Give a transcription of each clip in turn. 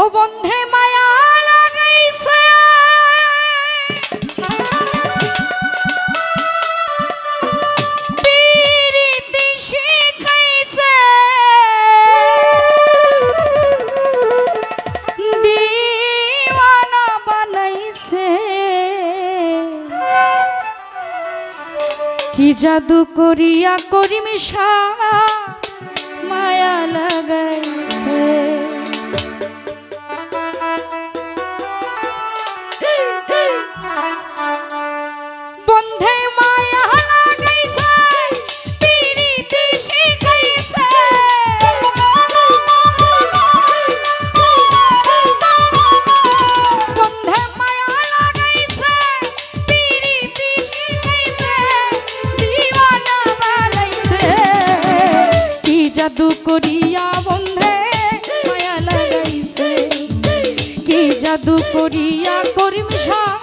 ও বন্ধে মায়া লাগাইছে। কি জাদু করিয়া করিমিশা মায়া লাগাই জাদু করিয়া করিম সা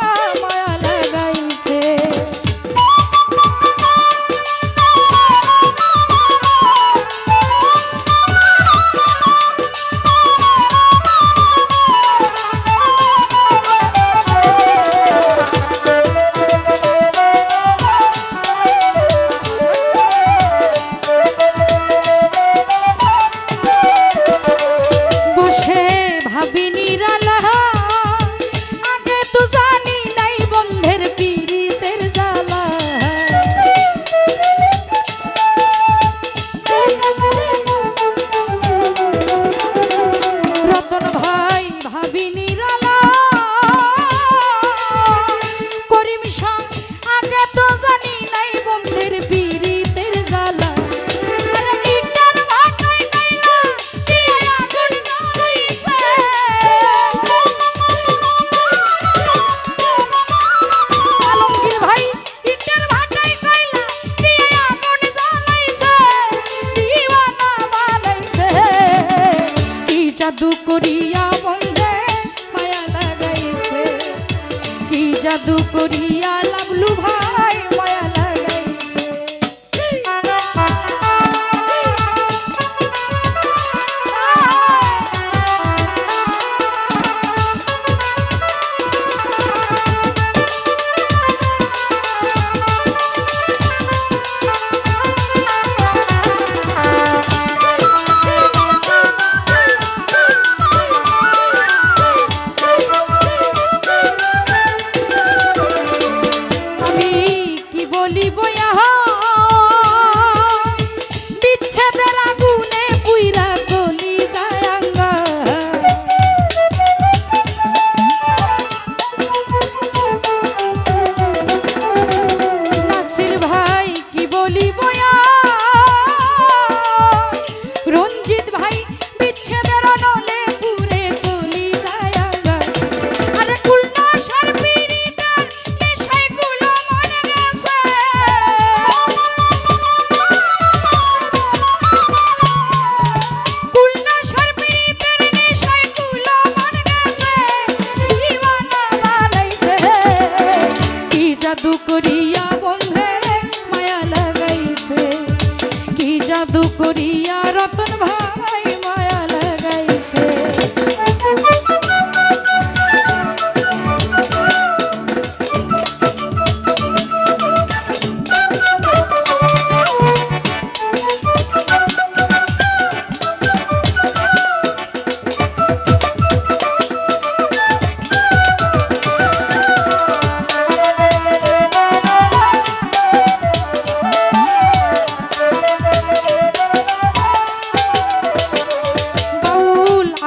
জাদু করিয়া রতন ভাই।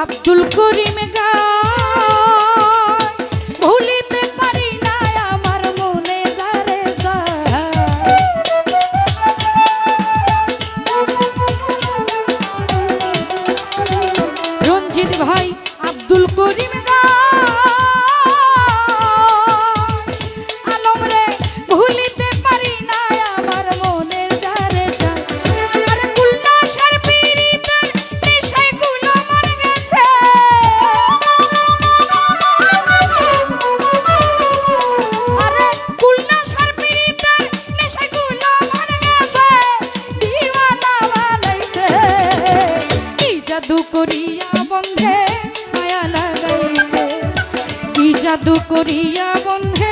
আব্দুল করিম গা। জাদু করিয়া বন্ধে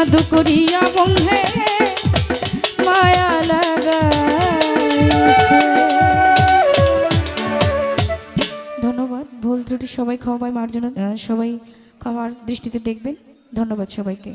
জাদু করিয়া বন্ধে মায়া লাগাইছে। ধন্যবাদ। ভুল ত্রুটি সবাই ক্ষমায় সবাই ক্ষমার দৃষ্টিতে দেখবেন। ধন্যবাদ সবাইকে।